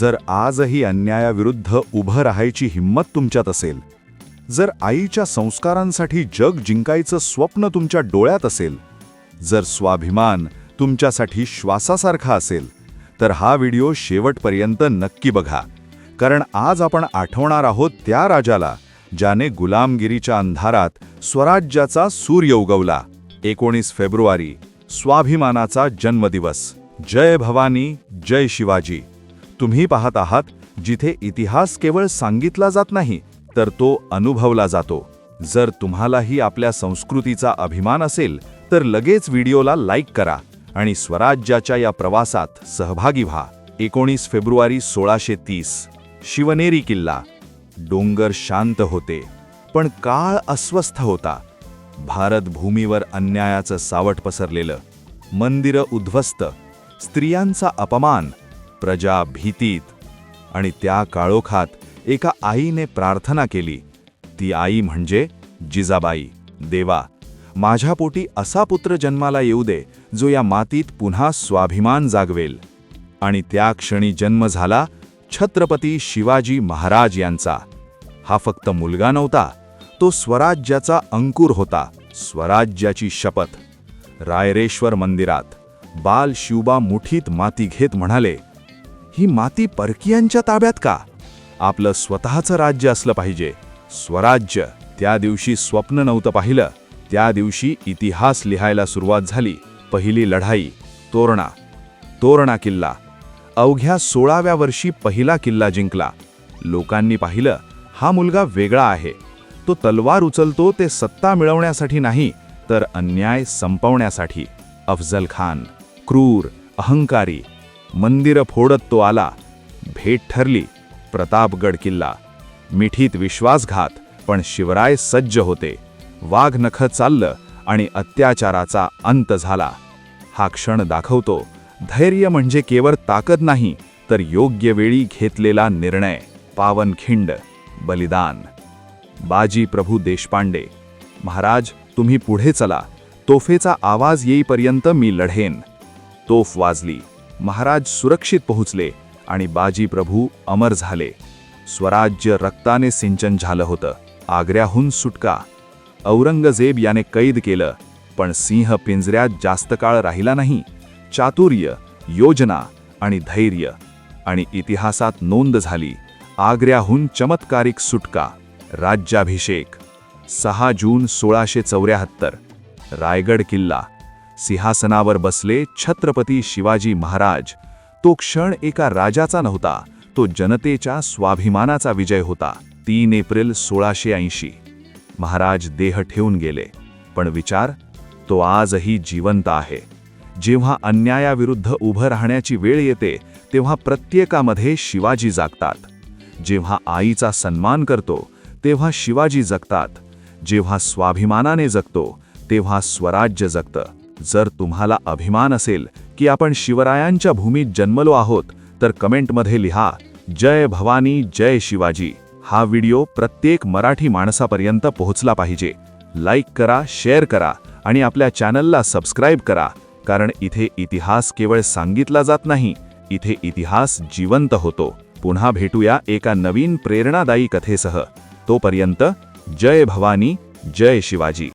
जर आजही अन्यायाविरुद्ध उभं राहायची हिंमत तुमच्यात असेल जर आईच्या संस्कारांसाठी जग जिंकायचं स्वप्न तुमच्या डोळ्यात असेल जर स्वाभिमान तुमच्यासाठी श्वासासारखा असेल तर हा व्हिडिओ शेवटपर्यंत नक्की बघा. कारण आज आपण आठवणार आहोत त्या राजाला ज्याने गुलामगिरीच्या अंधारात स्वराज्याचा सूर्य उगवला एकोणीस फेब्रुवारी स्वाभिमानाचा जन्मदिवस. जय भवानी जय शिवाजी. तुम्ही पाहत आहात जिथे इतिहास केवळ सांगितला जात नाही तर तो अनुभवला जातो. जर तुम्हालाही आपल्या संस्कृतीचा अभिमान असेल तर लगेच व्हिडिओला लाईक करा आणि स्वराज्याच्या या प्रवासात सहभागी व्हा. एकोणीस फेब्रुवारी सोळाशे तीस शिवनेरी किल्ला. डोंगर शांत होते पण काळ अस्वस्थ होता. भारत भूमीवर अन्यायाचं सावट पसरलेलं. मंदिरं उद्ध्वस्त. स्त्रियांचा अपमान प्रजा भीतीत आणि त्या काळोखात एका आईने प्रार्थना केली. ती आई म्हणजे जिजाबाई देवा माझ्या पोटी असा पुत्र जन्माला येऊ दे जो या मातीत पुन्हा स्वाभिमान जागवेल. आणि त्या क्षणी जन्म झाला छत्रपती शिवाजी महाराज यांचा. हा फक्त मुलगा नव्हता तो स्वराज्याचा अंकुर होता स्वराज्याची शपथ. रायरेश्वर मंदिरात बाल शिवबा मुठीत माती घेत म्हणाले ही माती परकीयांच्या ताब्यात का? आपलं स्वतःचं राज्य असलं पाहिजे. स्वराज्य. त्या दिवशी स्वप्न नव्हतं पाहिलं. त्या दिवशी इतिहास लिहायला सुरुवात झाली. पहिली लढाई. तोरणा. तोरणा किल्ला. अवघ्या सोळाव्या वर्षी पहिला किल्ला जिंकला. लोकांनी पाहिलं हा मुलगा वेगळा आहे. तो तलवार उचलतो ते सत्ता मिळवण्यासाठी नाही तर अन्याय संपवण्यासाठी. अफजल खान. क्रूर अहंकारी. मंदिरं फोडत तो आला. भेट ठरली. प्रतापगड किल्ला. मिठीत विश्वासघात पण शिवराय सज्ज होते. वाघ नख चाललं आणि अत्याचाराचा अंत झाला. हा क्षण दाखवतो धैर्य म्हणजे केवळ ताकद नाही तर योग्य वेळी घेतलेला निर्णय. पावनखिंड बलिदान. बाजी प्रभू देशपांडे. महाराज तुम्ही पुढे चला. तोफेचा आवाज येईपर्यंत मी लढेन. तोफ वाजली. महाराज सुरक्षित पोहोचले आणि बाजी प्रभू अमर झाले. स्वराज्य रक्ताने सिंचन झालं होतं. आग्र्याहून सुटका. औरंगजेब याने कैद केलं पण सिंह पिंजऱ्यात जास्त काळ राहिला नाही. चातुर्य योजना आणि धैर्य आणि इतिहासात नोंद झाली. आग्र्याहून चमत्कारिक सुटका. राज्याभिषेक. सहा जून सोळाशे चौऱ्याहत्तर. रायगड किल्ला. सिंहासनावर बसले छत्रपती शिवाजी महाराज. तो क्षण एका राजाचा नव्हता तो जनतेच्या स्वाभिमानाचा विजय होता. तीन एप्रिल सोळाशे ऐंशी. महाराज देह ठेवून गेले. पण विचार तो आजही जिवंत आहे. जेव्हा अन्यायाविरुद्ध उभं राहण्याची वेळ येते तेव्हा प्रत्येकामध्ये शिवाजी जागतात. जेव्हा आईचा सन्मान करतो तेव्हा शिवाजी जगतात. जेव्हा स्वाभिमानाने जगतो तेव्हा स्वराज्य जगतं. जर तुम्हाला अभिमान असेल की आपण शिवरायांच्या भूमीत जन्मलो आहोत तर कमेंटमध्ये लिहा जय भवानी जय शिवाजी. हा व्हिडिओ प्रत्येक मराठी माणसापर्यंत पोहोचला पाहिजे. लाईक करा शेअर करा आणि आपल्या चॅनलला सबस्क्राईब करा कारण इथे इतिहास केवळ सांगितला जात नाही इथे इतिहास जिवंत होतो. पुन्हा भेटूया एका नवीन प्रेरणादायी कथेसह. तोपर्यंत जय भवानी जय शिवाजी.